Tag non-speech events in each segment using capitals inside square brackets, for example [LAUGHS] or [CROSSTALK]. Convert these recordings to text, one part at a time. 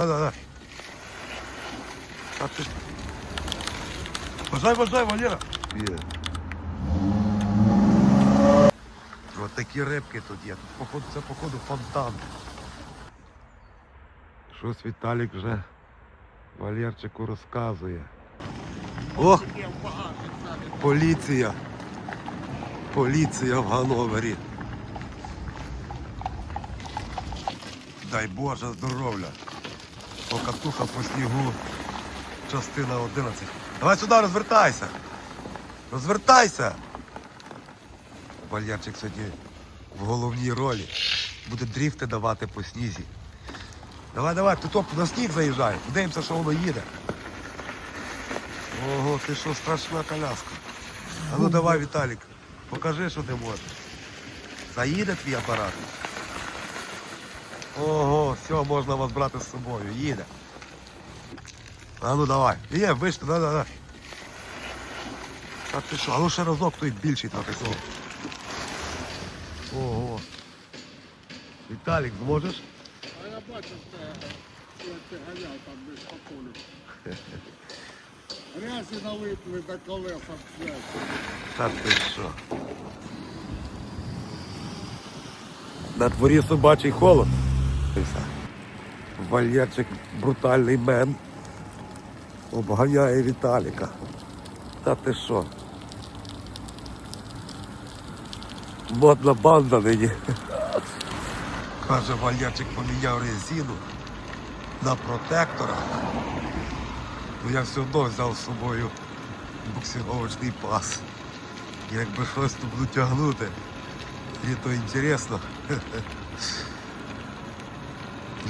Да-да-да. А ти... Бажай, бажай, Валера. Є. Ось такі рибки тут є. Тут, походу, це, походу, фонтан. Щось Віталік вже Валерчику розказує. Ох! Поліція. Поліція в Гановері. Дай Боже здоров'я. Покатуха по снігу. Частина 11. Давай сюди розвертайся. Розвертайся. Валярчик сьогодні в головній ролі. Буде дріфти давати по снізі. Давай, давай, ти топ на сніг заїжджай. Подивимося, що воно їде. Ого, ти що, страшна коляска. А ну давай, Віталік, покажи, що ти можеш. Заїде твій апарат. Ого, все, можна вас брати з собою. Їде. А ну давай. Є, вийшли, да, да, да. Так ти що, а ну ще разок той більший трохи сьогодні. Ого. Віталік, зможеш? А я бачив, що як ти ганяв там десь по полю. [LAUGHS] Грязі налипли до колеса. Та ти що? На дворі собачий холод. Писа. Валерчик брутальний мен. Обганяє Віталіка. Та ти що? Модна банда нині. Каже, Валерчик поміняв резину на протектора. Ну я все одно взяв з собою буксировочний пас. Якби щось тут буду тягнути, мені то інтересно.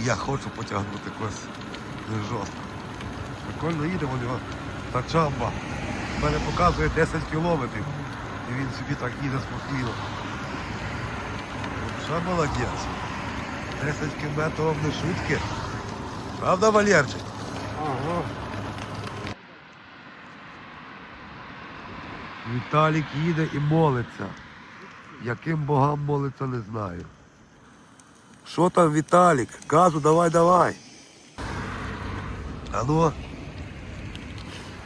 Я хочу потягнути когось жорстко. Прикольно їдемо в нього та чамба. Мене показує 10 кілометрів. І він собі так їде спокійно. Що молодець. 10 кілометрів не шутки. Правда, Валерчик? Ага. Віталік їде і молиться. Яким богам молиться, не знаю. Що там, Віталік? Газу, давай, давай. А ну.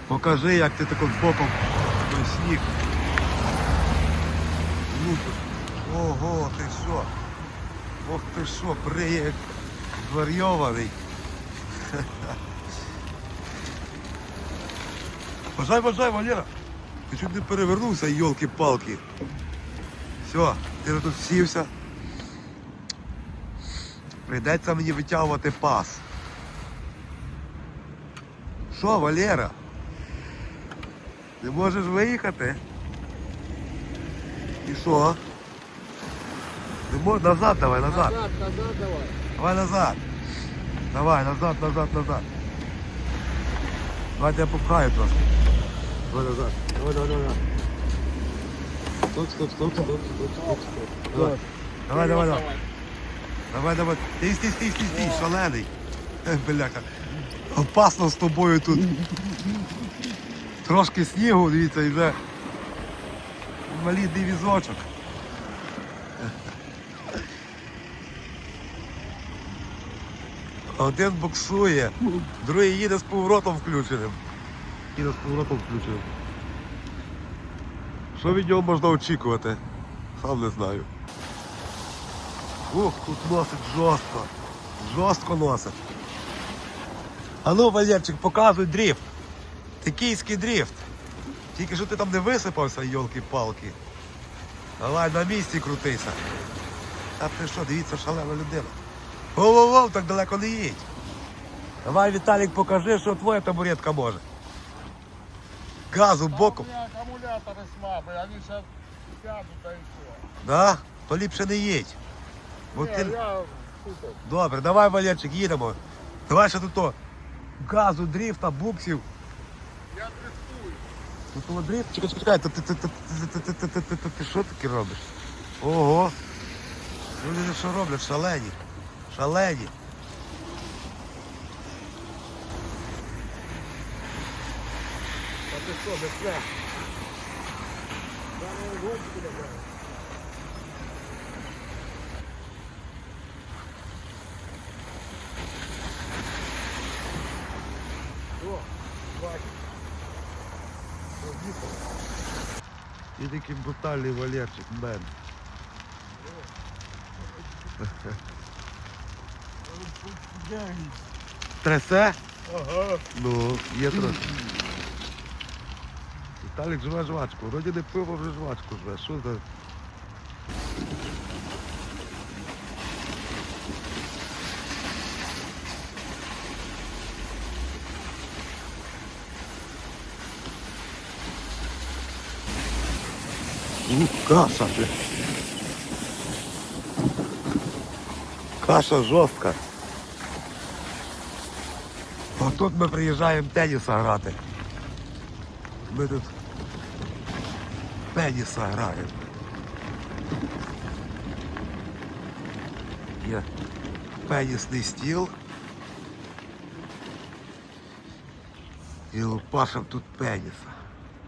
Покажи, як ти таким боком той сніг. Ну, Ого, ти що? Ох ти що, бриє як зварйований. [LAUGHS] Бажай, бажай, Валера. Ти чуть не перевернувся, йолки-палки. Все, ти тут сівся. Прийдеться мені витягувати пас. Що, Валера? Ти можеш виїхати? І що? Мож... Назад давай, назад. Назад, назад давай. Давай назад. Давай, назад, назад, назад. Давай я попхаю трошки. Давай назад. Давай, давай, давай. Стоп, стоп, стоп, стоп, стоп, стоп, стоп. Давай, давай, давай. Давай, давай. давай. Стій, стій, стій, стій, стій, шалений. Ех, Бляха. Опасно з тобою тут. Трошки снігу, дивіться, і вже інвалідний візочок. Один боксує, другий їде з поворотом включеним. Їде з поворотом включеним. Що від нього можна очікувати? Сам не знаю. Ух, тут носить жорстко. Жорстко носить. А ну, Валерчик, показуй дріфт. Тикійський дріфт. Тільки що ти там не висипався, йолки-палки. Давай на місці крутися. А ти що, дивіться, шалена людина. Воу-воу-воу, так далеко не їдь. Давай, Віталік, покажи, що твоя табуретка може. Газу боком. меня аккумуляторы слабые, они сейчас сядут, да и все. Да? То ліпше не їдь. Бо ти... Добре, давай, Валерчик, їдемо. Давай ще тут то. Газу, дріфта, буксів. Я дрифтую. Тут коло дріфт. Чекай, чекай. Ти- ти- ти- ти- ти- ти- ти- ти- ти- ти- Ти що таке робиш? Ого. Люди що роблять? Шалені. Шалені. А ты что, без связи? Да, ну, вот І такий брутальний Валерчик, мен. Тресе? Ага. Ну, є трошки. Віталік живе жвачку. Вроді не пиво вже жвачку живе. Що за. Ух, каша. Каша жорстка. А тут ми приїжджаємо теніса грати. Ми тут теніса граємо. Є тенісний стіл. І лупашив тут пеніса.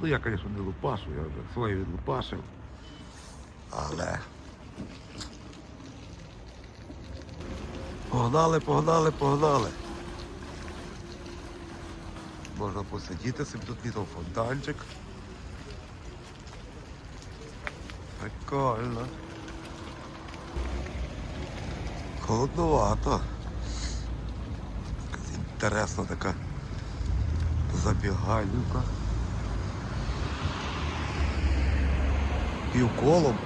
Ну я, звісно, не лупашу, я вже своє відлупашив. Але. Погнали, погнали, погнали. Можна посидіти собі тут літом фонтанчик. Прикольно. Холодновато. Інтересна така забігальнюка. Півколом.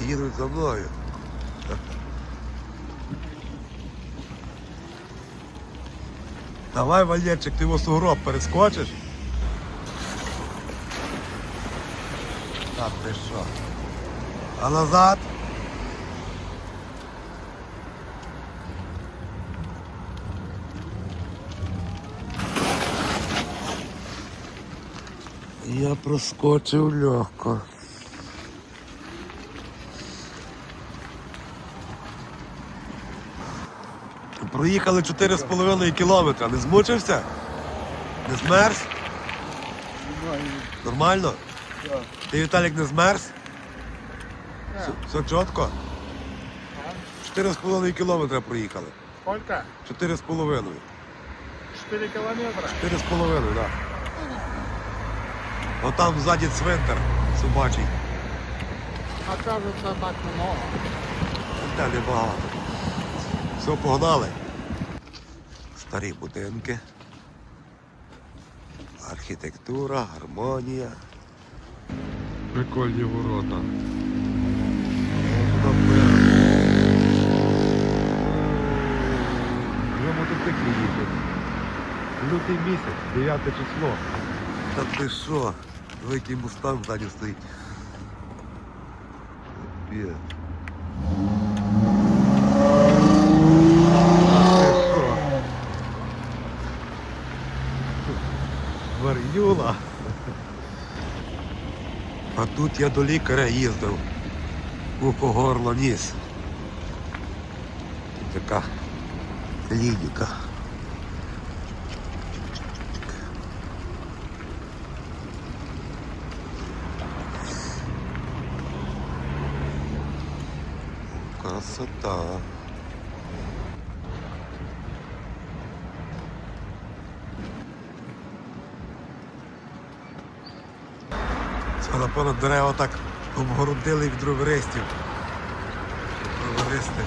Їдуть за мною. Давай, Валерчик, ти в сугроб перескочиш. Так, ти що? А назад? Я проскочив легко. Проїхали 4,5 кілометра. Не змучився? Не змерз? Нормально. Нормально? Так. Ти Віталік не змерз? Так. Все чітко? 4,5 кілометра проїхали. Сколько? 4,5. 4 километра. 4,5, так. Да. Отам ззаді цвинтар собачий. Окажется так много. Та небагато. Все, погнали. Старі будинки. Архітектура, гармонія. Прикольні ворота. Вже мотоцикли їздять. Лютий місяць, 9 число. Та ти що? Великий мустанг ззаді стоїть. Ти? Варюла. А тут я до лікаря їздив. Ухо горло ніс. Така клініка. Красота. Це, напевно, дерева так обгородили від роверистів. Роверисти.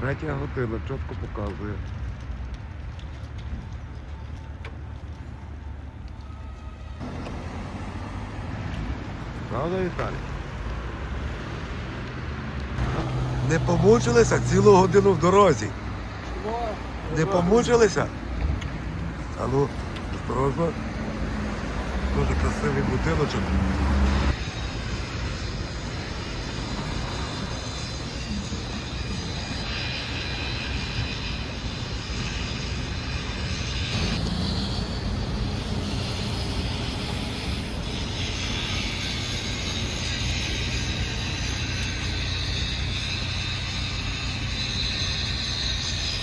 Третя година чітко показує. Правда, Віталій? Не помучилися цілу годину в дорозі. Не помучилися? А ну, осторожно. Дуже красивий будиночок.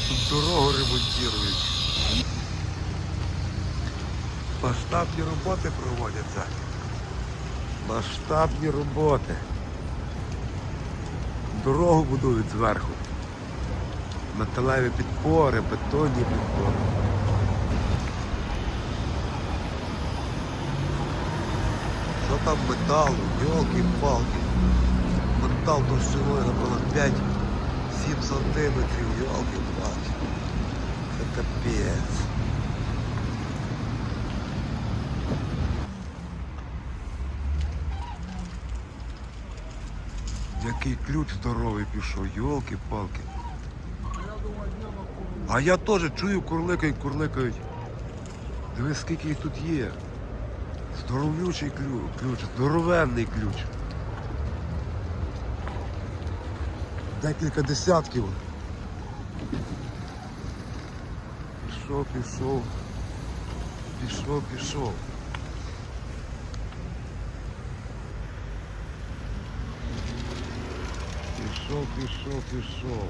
Тут дорогу ремонтують. Масштабні роботи проводяться. Масштабні роботи. Дорогу будують зверху. Металеві підпори, бетонні підпори. Що там металу? Йолки-палки. Метал товщиною, напевно, 5-7 сантиметрів, йолки-палки. Це капець. Який ключ здоровий пішов, йолки-палки. А я теж чую, курликають, курликають. Дивись, скільки їх тут є. Здоровлючий ключ, ключ, здоровенний ключ. Декілька десятків. Пішов, пішов. Пішов, пішов. Пішов, пішов, пішов.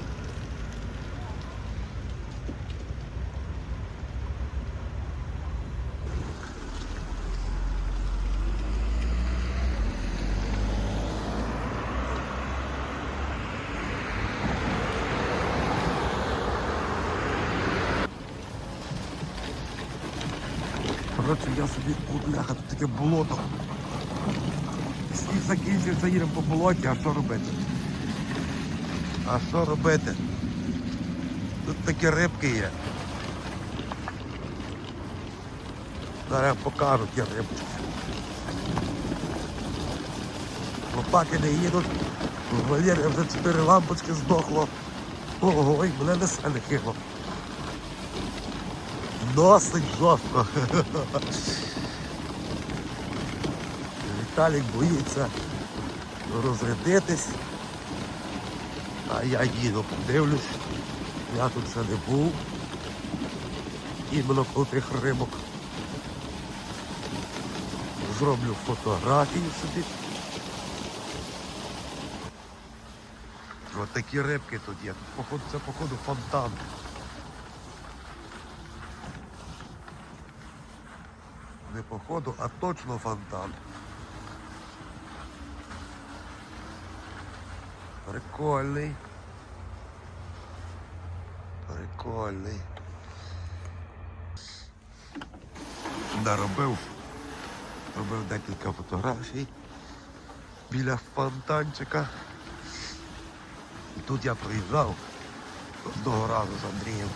Коротше, я собі, о, бляха, тут таке болото. Сніг закінчився, їдемо по болоті, а що робити? А що робити? Тут такі рибки є. Зараз покажу ті рибки. Лопаки не їдуть. У Валерія вже чотири лампочки здохло. Ого, і мене несе не хило. Досить жорстко. Віталік боїться розрядитись. А я їду, подивлюсь. Я тут ще не був. Іменно коло тих рибок. Зроблю фотографію собі. Ось такі рибки тут є. Походу, це походу фонтан. Походу, а точно фонтан. Прикольний. Прикольний. Наробив. Робив декілька фотографій біля фонтанчика. І тут я приїжджав одного разу з Андрієм.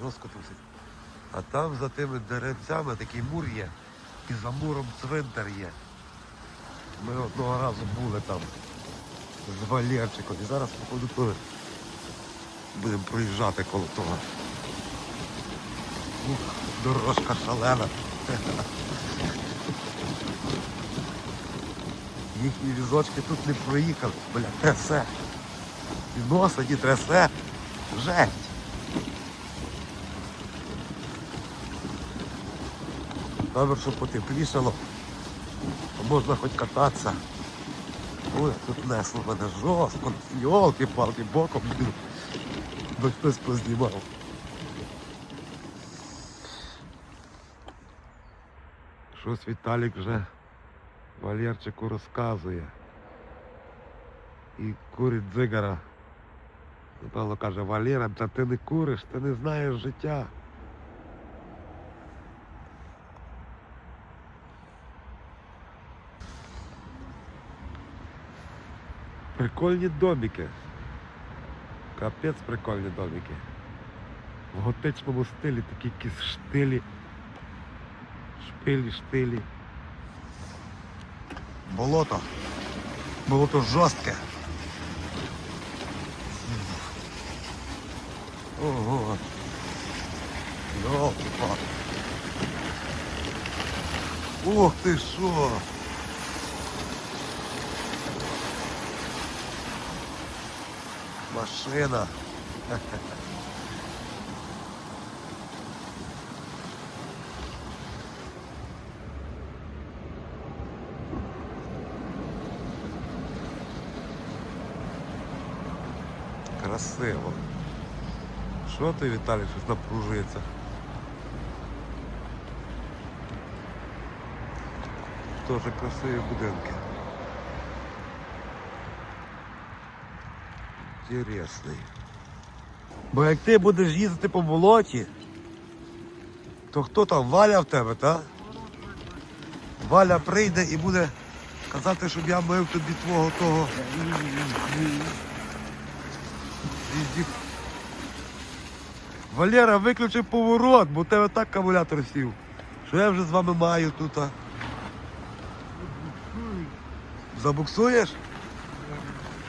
Жорстко тут. А там за тими деревцями такий мур є. І за муром цвинтар є. Ми одного разу були там з Валерчиком. І зараз, походу, теж будемо проїжджати коло того. Ух, дорожка шалена. Їхні візочки тут не проїхали. Бля, трясе. І носа не трясе. Жесть. Добре, що потеплішало. Можна хоч кататися. Ой, тут несло мене жорстко. Йолки-палки, боком їду. Би хтось познімав. Щось Віталік вже Валерчику розказує. І курить дзигара. Напевно каже, Валера, та ти не куриш, ти не знаєш життя. Прикольні домики. Капець прикольні домики. В готичному стилі такі якісь штилі. Шпилі, штилі. Болото. Болото жорстке. Ого. Йолки палки Ух ти що! Машина. Красиво. Що ти, Віталій, щось напружується? Теж красиві будинки. Інтересний. Бо як ти будеш їздити по болоті, то хто там? Валя в тебе, так? Валя прийде і буде казати, щоб я мив тобі твого того. Валера, виключи поворот, бо у тебе так акумулятор сів. Що я вже з вами маю тут. Забуксуєш?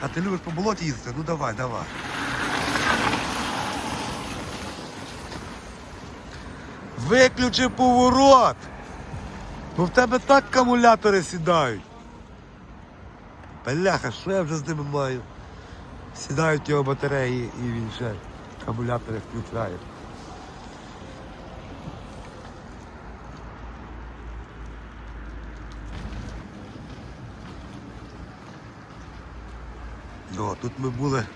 А ти любиш по болоті їздити? Ну давай, давай. Виключи поворот! Бо в тебе так акумулятори сідають. Бляха, що я вже з ними маю? Сідають його батареї і він ще акумулятори включає. Ну, тут ми були,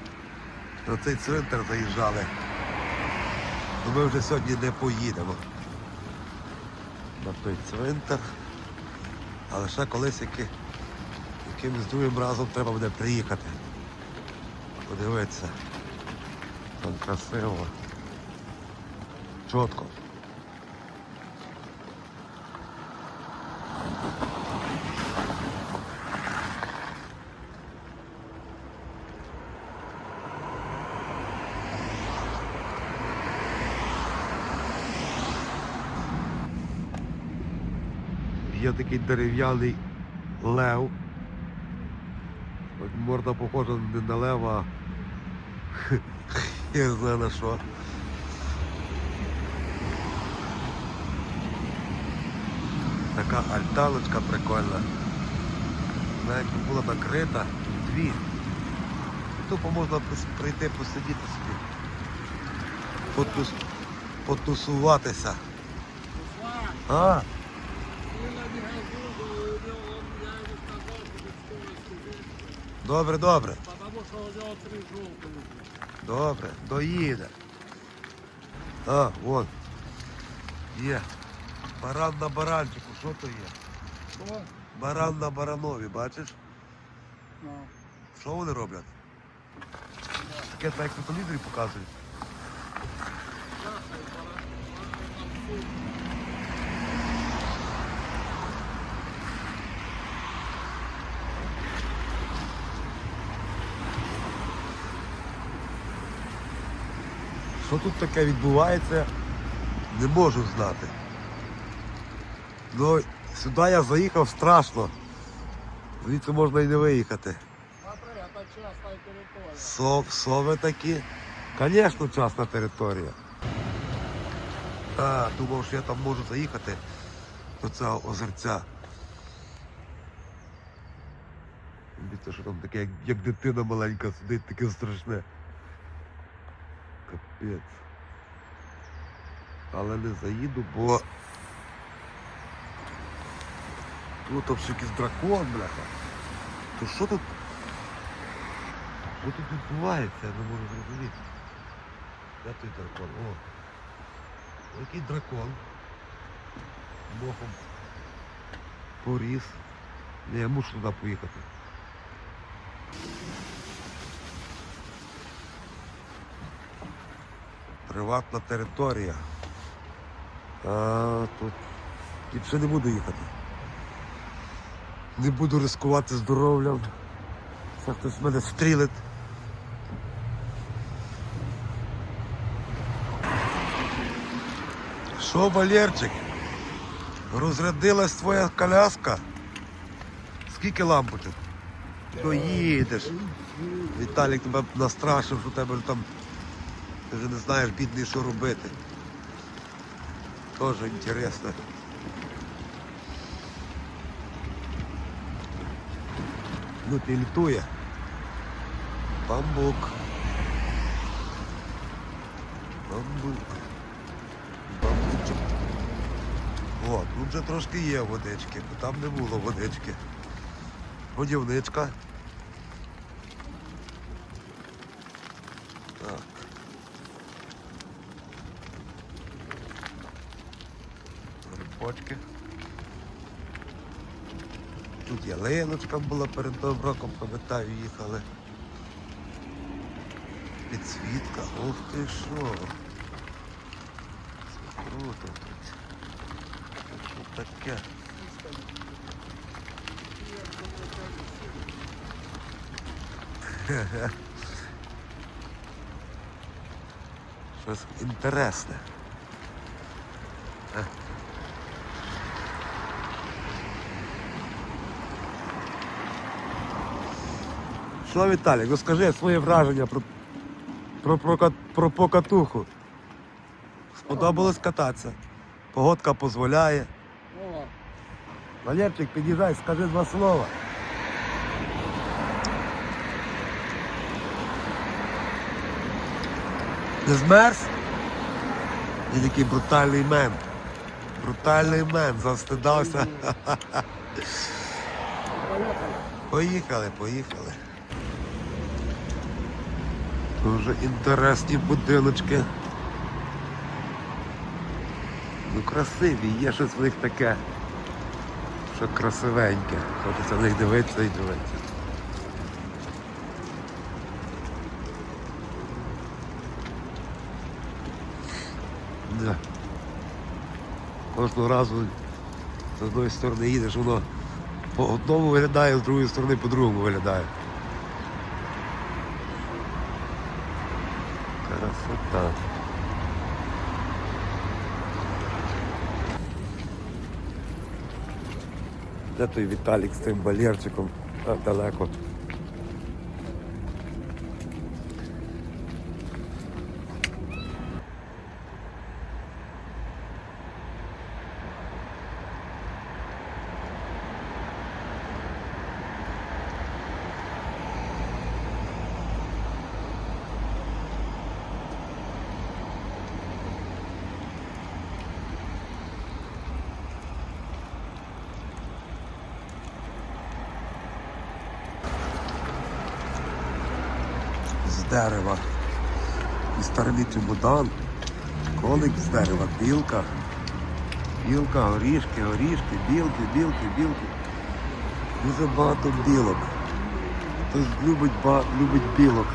на цей цвинтар заїжджали. Ну ми вже сьогодні не поїдемо. На той цвинтар. Але ще колись яки, якимось другим разом треба буде приїхати. Подивитися. Там красиво. Чітко. Такий дерев'яний лев. Морда похожа не на лева, а [LAUGHS] я знаю на що. Така альтаночка прикольна. Якби була накрита, дві. Тупо можна прийти посидіти собі. Потус... Потусуватися. А, Він набігає Google, і у нього я йому сказав, що від скорості більше, добре, добре. тому що нього три жовтих. Добре, доїде. А, вон. Є. Баран на баранчику, що то є? Що? Баран на баранові, бачиш? Ну, Що вони роблять? Таке так як по телевізорі показують. кашель, пора- Що тут таке відбувається, не можу знати. Ну, сюди я заїхав страшно. Звідси можна і не виїхати. Це. Сов, сови такі. Звісно, частна територія. А, думав, що я там можу заїхати до цього озерця. Дивіться, що там таке, як, як дитина маленька сидить, таке страшне. Капець. Але не заїду, бо тут там ще якийсь дракон, бляха. То що тут? Що тут відбувається, я не можу зрозуміти. Де той дракон? О. Який дракон. Мохом поріс. Ні, я мушу туди поїхати. Приватна територія. А, тут більше не буду їхати. Не буду ризикувати здоров'ям. Це хтось мене стрілить. Що, Валерчик? Розрядилась твоя коляска? Скільки лампочок? Доїдеш. Віталік тебе настрашив, що тебе там ти вже не знаєш, бідний, що робити. Тоже інтересно. Ну, ти літує. Бамбук. Бамбук. Бамбучок. О, тут вже трошки є водички, бо там не було водички. Годівничка. Так. Грибочки. Тут ялиночка була перед Новим роком, пам'ятаю, їхали. Підсвітка, ух ти що. Це круто тут. Це що таке? Щось інтересне. Що, Віталік, розкажи своє враження про, про, про, про покатуху. Сподобалось кататися. Погодка дозволяє. Валерчик, під'їжджай, скажи два слова. Не змерз? Він такий брутальний мен. Брутальний мен, завстидався. [LAUGHS] поїхали. Поїхали, поїхали. Дуже інтересні будиночки. Ну красиві, є щось в них таке. Що красивеньке. Хочеться на них дивитися і дивитися. Да. Кожного разу з одної сторони їдеш, воно по одному виглядає, з другої сторони по другому виглядає. Красота. Де той Віталік з тим балерчиком? Далеко. Дерева. І старий чемодан, коник з дерева, білка. Білка, горішки, горішки, білки, білки, білки. Дуже багато білок. Хтось любить, ба- любить білок.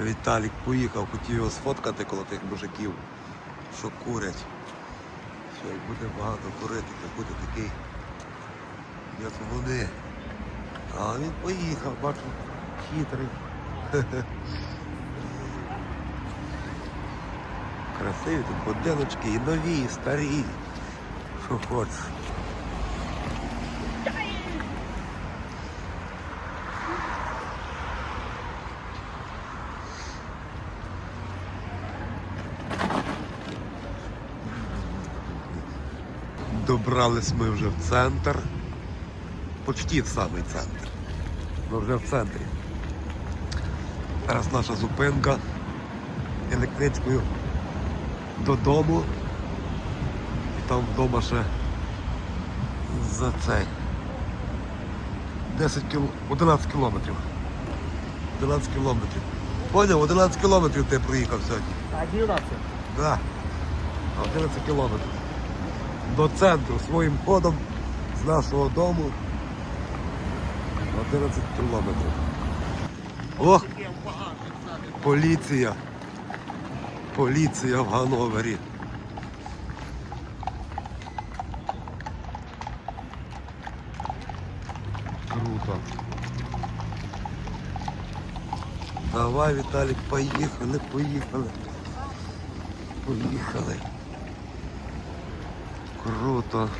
Віталік поїхав, хотів його сфоткати коло тих мужиків, що курять. Що як буде багато курити, то буде такий, як вони. А він поїхав, бачу, хитрий. [LAUGHS] Красиві тут будиночки, і нові, і старі. Що хочеш. Добрались ми вже в центр. Почти в самий центр. Ми вже в центрі. Зараз наша зупинка електричкою додому. І там вдома ще за цей 10 кіл... 11 кілометрів. 11 кілометрів. Поняв, 11 кілометрів ти проїхав сьогодні. 11. Да. 11 кілометрів. До центру своїм ходом з нашого дому 11 кілометрів. Зараз. поліція. Поліція в Гановері. Круто. Давай, Віталік, поїхали, поїхали. Поїхали. Круто.